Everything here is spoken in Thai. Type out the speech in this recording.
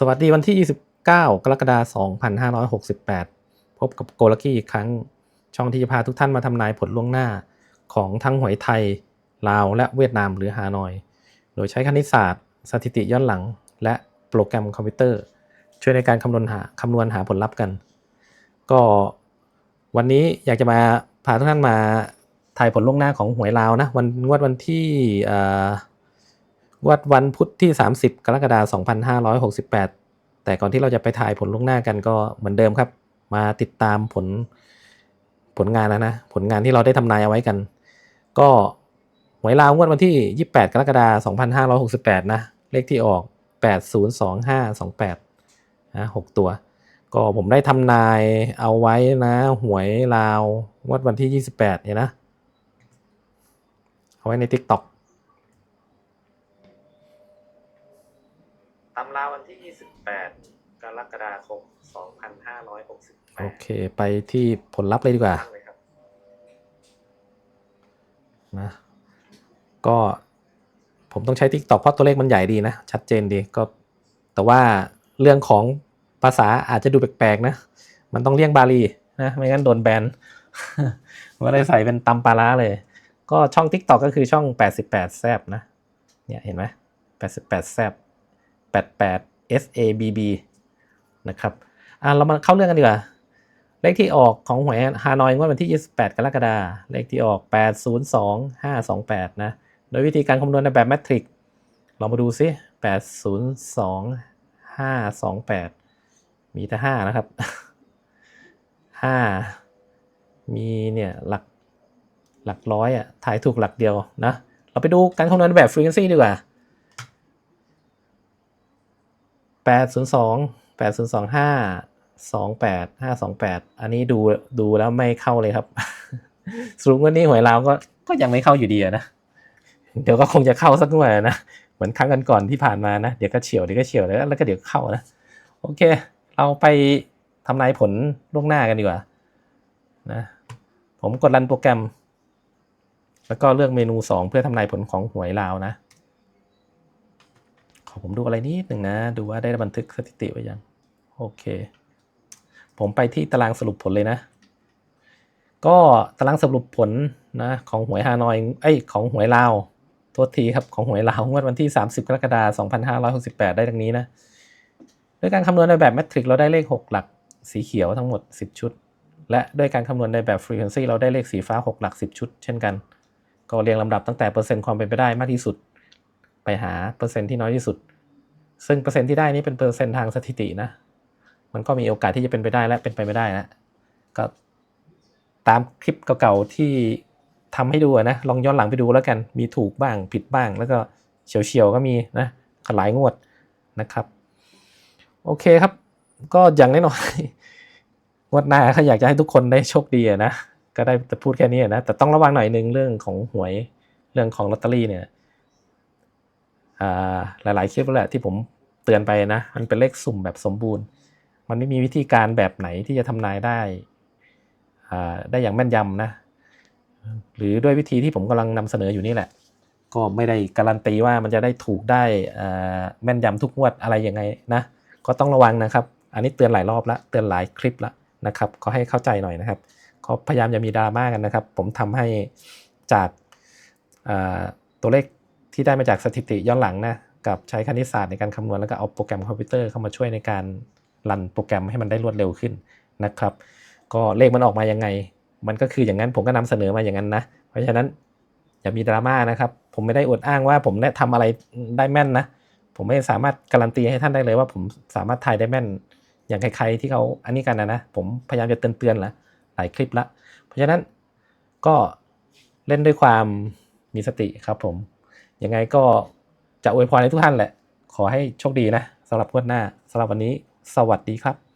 สวัสดีวันที่ 29 กรกฎาคม 2568 พบกับโกลกี้อีกครั้ง ช่องที่จะพาทุกท่านมาทำนายผลล่วงหน้า ของทั้งหวยไทย ลาว และเวียดนามหรือฮานอย โดยใช้คณิตศาสตร์ สถิติย้อนหลัง และโปรแกรมคอมพิวเตอร์ ช่วยในการคำนวณหาคำนวณหาผลลัพธ์กัน ก็วันนี้อยากจะมาพาทุกท่านมาทายผลล่วงหน้าของหวยลาวนะวันงวดวันที่อ วัดวันพุธที่ 30 กรกฎาคม2568 แต่ก่อนที่เราจะไปถ่ายผลล่วงหน้ากันก็เหมือนเดิมครับ มาติดตามผลผลงานนะนะ ผลงานที่เราได้ทำนายเอาไว้กัน ก็หวยลาวงวดวันที่ 28 กรกฎาคม2568 นะ เลขที่ออก 802528นะ6ตัว ก็ผมได้ทำนายเอาไว้นะ หวยลาวงวดวันที่ 28เนี่ยนะ เอาไว้ใน TikTok ตำราวันที่ 28 กรกฎาคม 2568โอเค ไปที่ผลลัพธ์เลยดีกว่านะก็ผมต้องใช้ TikTok เพราะตัวเลขมันใหญ่ดีนะ ชัดเจนดีก็ แต่ว่าเรื่องของภาษาอาจจะดูแปลกๆนะ มันต้องเลี่ยงบาลีนะไม่งั้นโดนแบนไม่ได้ใส่เป็นตำปลาร้าเลย ก็ช่อง TikTok ก็คือช่อง 88 แซบนะ เนี่ยเห็นไหม88 แซบ 88 S A B B นะครับอะเรามาเข้าเรื่องกันดีกว่าเลขที่ออกของหวยฮานอยงวดวันที่ 28 กรกฎาคมเลขที่ออก 802528 นะ โดยวิธีการคำนวณในแบบแมทริกเรามาดูซิ802528 มีแต่ 5 นะครับ 5 มีเนี่ยหลักหลักร้อยอะถ่ายถูกหลักเดียวนะ เราไปดูการคำนวณแบบ frequency ดีกว่า 802 8025 28 528 อันนี้ดูดูแล้วไม่เข้าเลยครับสรุปวันนี้หวยลาวก็ก็ยังไม่เข้าอยู่ดีนะ เดี๋ยวก็คงจะเข้าสักหน่วยนะ เหมือนครั้งกันก่อนที่ผ่านมานะ เดี๋ยวก็เฉียวเดี๋ยวก็เฉียวแล้วแล้วก็เดี๋ยวเข้านะ โอเค เราไปทำนายผลล่วงหน้ากันดีกว่านะผมกดรันโปรแกรม แล้วก็เลือกเมนู 2 เพื่อทำนายผลของหวยลาวนะ ขอผมดูอะไรนิดหนึ่งนะ ดูว่าได้บันทึกสถิติไว้ยัง โอเค ผมไปที่ตารางสรุปผลเลยนะ ก็ตารางสรุปผลนะของหวยฮานอยเอ้ของหวยลาวโทษทีครับของหวยลาวงวดวันที่ 30 กรกฎาคม2568 ได้ดังนี้นะด้วยการคำนวณในแบบแมทริกเราได้เลข 6 หลักสีเขียวทั้งหมด 10 ชุด และด้วยการคำนวณในแบบ Frequency เราได้เลขสีฟ้า 6 หลัก 10 ชุด เช่นกัน ก็เรียงลำดับตั้งแต่เปอร์เซ็นต์ความเป็นไปได้มากที่สุด ไปหาเปอร์เซ็นต์ที่น้อยที่สุด ซึ่งเปอร์เซ็นต์ที่ได้นี้เป็นเปอร์เซ็นต์ทางสถิตินะ มันก็มีโอกาสที่จะเป็นไปได้และเป็นไปไม่ได้นะ ก็ตามคลิปเก่าๆที่ทำให้ดูนะ ลองย้อนหลังไปดูแล้วกัน มีถูกบ้างผิดบ้าง แล้วก็เฉียวๆก็มีนะหลายงวดนะครับ โอเคครับ ก็อย่างน้อยๆงวดหน้าเขาอยากจะให้ทุกคนได้โชคดีนะ ก็ได้แต่พูดแค่นี้นะ แต่ต้องระวังหน่อยนึงเรื่องของหวย เรื่องของลอตเตอรี่เนี่ย หลายๆคลิปแล้วแหละที่ผมเตือนไปนะมันเป็นเลขสุ่มแบบสมบูรณ์ มันไม่มีวิธีการแบบไหนที่จะทำนายได้ได้อย่างแม่นยำนะหรือด้วยวิธีที่ผมกำลังนำเสนออยู่นี่แหละ ก็ไม่ได้การันตีว่ามันจะได้ถูกได้แม่นยำทุกงวดอะไรยังไงนะก็ต้องระวังนะครับ อันนี้เตือนหลายรอบละเตือนหลายคลิปละนะครับก็ให้เข้าใจหน่อยนะครับก็พยายามอย่ามีดราม่ากันนะครับ ผมทำให้จากตัวเลข ที่ได้มาจากสถิติย้อนหลังนะกับใช้คณิตศาสตร์ในการคำนวณแล้วก็เอาโปรแกรมคอมพิวเตอร์เข้ามาช่วยในการรันโปรแกรมให้มันได้รวดเร็วขึ้นนะครับ ก็เลขมันออกมายังไง มันก็คืออย่างนั้นผมก็นำเสนอมาอย่างนั้นนะ เพราะฉะนั้นอย่ามีดราม่านะครับ ผมไม่ได้อวดอ้างว่าผมได้ทำอะไรได้แม่นนะ ผมไม่สามารถการันตีให้ท่านได้เลยว่าผมสามารถทายได้แม่น อย่างใครๆที่เขาอันนี้กันนะนะผมพยายามจะเตือนๆละหลายคลิปละ เพราะฉะนั้นก็เล่นด้วยความมีสติครับผม ยังไงก็จะอวยพรให้ทุกท่านแหละ ขอให้โชคดีนะสำหรับงวดหน้าสำหรับวันนี้ สวัสดีครับ